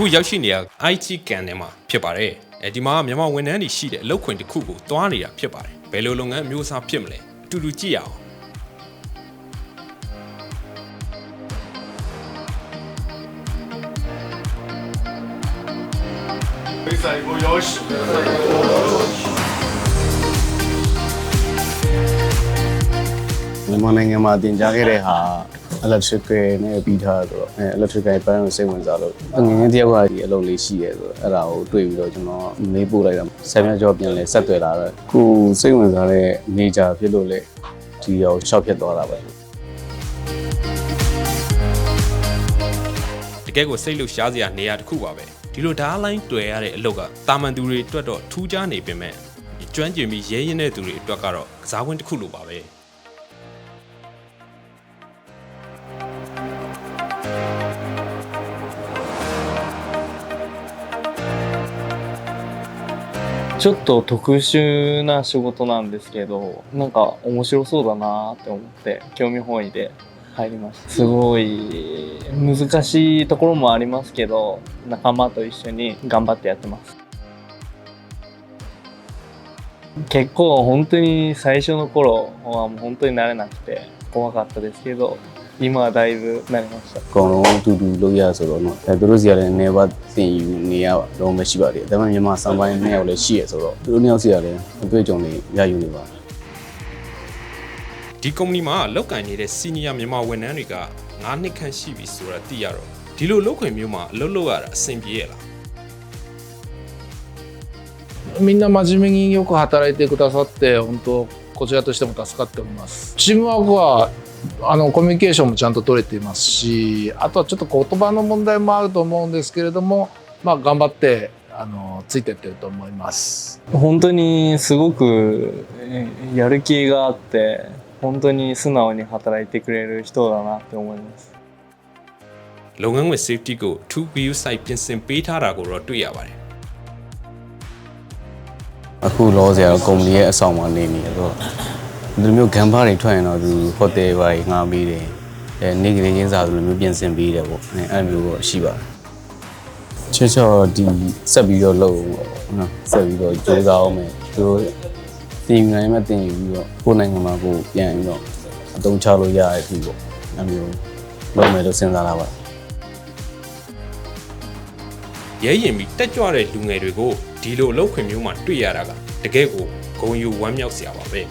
အခုရောက်ရှိနေတာ IT ကန်ထဲမှာဖြစ်ပါတယ်အဲဒီမှာမြန်မာဝန်ထမ်းတွေရှိတဲ့အလုပ်ခွင်တစ်ခုကိုတွားနေတာဖြစ်ပါတယ်ဘယ်လိုလုပ်ငန်းအမျိုးအစားဖြစ်မလဲအတူတူကြည့်ရအောင်မြန်မာနိုင်ငံမှာတင်ကြားခဲ့တဲ့ဟာ electrical နဲ့ပြီးထားဆိုတော့အဲ electrical ဘန်းကိုစိတ်ဝင်စားလို့ငငယ်တယောက်ကဒီအလုပ်လေးရှိရဲဆိုတော့အဲ့ဒါကိုတွေ့ပြီးတော့ကျွန်တော်မေးပို့လိုက်တာဆယ်မြကျော်ပြန်လဲဆက်သွယ်လာတော့ခုစိတ်ဝင်စားတဲ့ nature ဖြစ်လို့လေဒီရောရှောက်ဖြစ်သွားတာပဲတကယ်ကိုစိတ်လှုပ်ရှားစရာနေရာတစ်ခုပါပဲဒီလိုဓာတ်လိုင်းတွေ့ရတဲ့အလုပ်ကတာမန်သူတွေအတွက်တော့ထူးခြားနေပေမဲ့ကျွမ်းကျင်ပြီးရဲရင်တဲ့သူတွေအတွက်ကတော့ကစားကွင်းတစ်ခုလိုပါပဲ ちょっと特殊な仕事なんですけどなんか面白そうだなって思って興味本位で入りました。すごい難しいところもありますけど仲間と一緒に頑張ってやってます。結構本当に最初の頃はもう本当に慣れなくて怖かったですけど ညီမတိုင်းပဲနိုင်ပါဆက်အကုန်လုံးအတူတူလုပ်ရဆိုတော့เนาะအဲသူတို့စီကလည်းအနေပါသင်ယူနေရတော့မရှိပါသေးတယ်ဒါပေမဲ့မြန်မာစာပိုင်းနှစ်ယောက်လည်းရှိရဆိုတော့သူတို့နှစ်ယောက်စီကလည်းအတွေ့အကြုံတွေရယူနေပါတယ်ဒီကုမ္ပဏီမှာလောက်ကန်နေတဲ့ senior မြန်မာဝန်ထမ်းတွေက9နှစ်ခန့်ရှိပြီဆိုတာသိရတော့ဒီလိုလောက်ခွင့်မျိုးမှာအလုပ်လုပ်ရတာအဆင်ပြေရလား みんな真面目によく働いてくださって本当こちらとしても助かっておりますチームワークはあのコミュニケーションもちゃんと取れていますしあとはちょっと言葉の問題もあると思うんですけれどもまあ頑張ってあのついてってると思います本当にすごくえーやる気があって本当に素直に働いてくれる人だなって思います လုပ်ငန်းဝင် safety ကို to view site ပြင်ဆင်ပေးထားတာကိုတော့တွေ့ရပါတယ် အခုလောဆရာတော့ကုမ္ပဏီရဲ့အဆောင်မှာနေနေတယ်ဆိုတော့ဒီလိုမျိုးဂမ်ဘာတွေထွက်ရင်တော့သူဟိုတယ်ဘာတွေငှားပြီးတယ်အဲနေကနေချင်းစာဒီလိုမျိုးပြင်ဆင်ပေးတယ်ပေါ့အဲအဲ့လိုမျိုးတော့ရှိပါတယ်ချစ်ချော်ဒီဆက်ပြီးတော့လုပ်ပေါ့နော်ဆက်ပြီးတော့ကြိုးစားအောင်မယ်သူတို့တင်ယူနိုင်မှတင်ယူပြီးတော့ကိုယ်နိုင်ငံမှာကိုယ်ပြန်ပြီးတော့အသုံးချလို့ရတဲ့အဖြစ်ပေါ့အဲ့မျိုးလုပ်မယ်လို့စဉ်းစားလာပါ ရဲရင်ပြီးတက်ကြွတဲ့လူငယ်တွေကိုဒီလိုအလုပ်ခွင့်မျိုးမှာတွေ့ရတာကတကယ်ကိုဂုံယူဝမ်းမြောက်စရာပါပဲ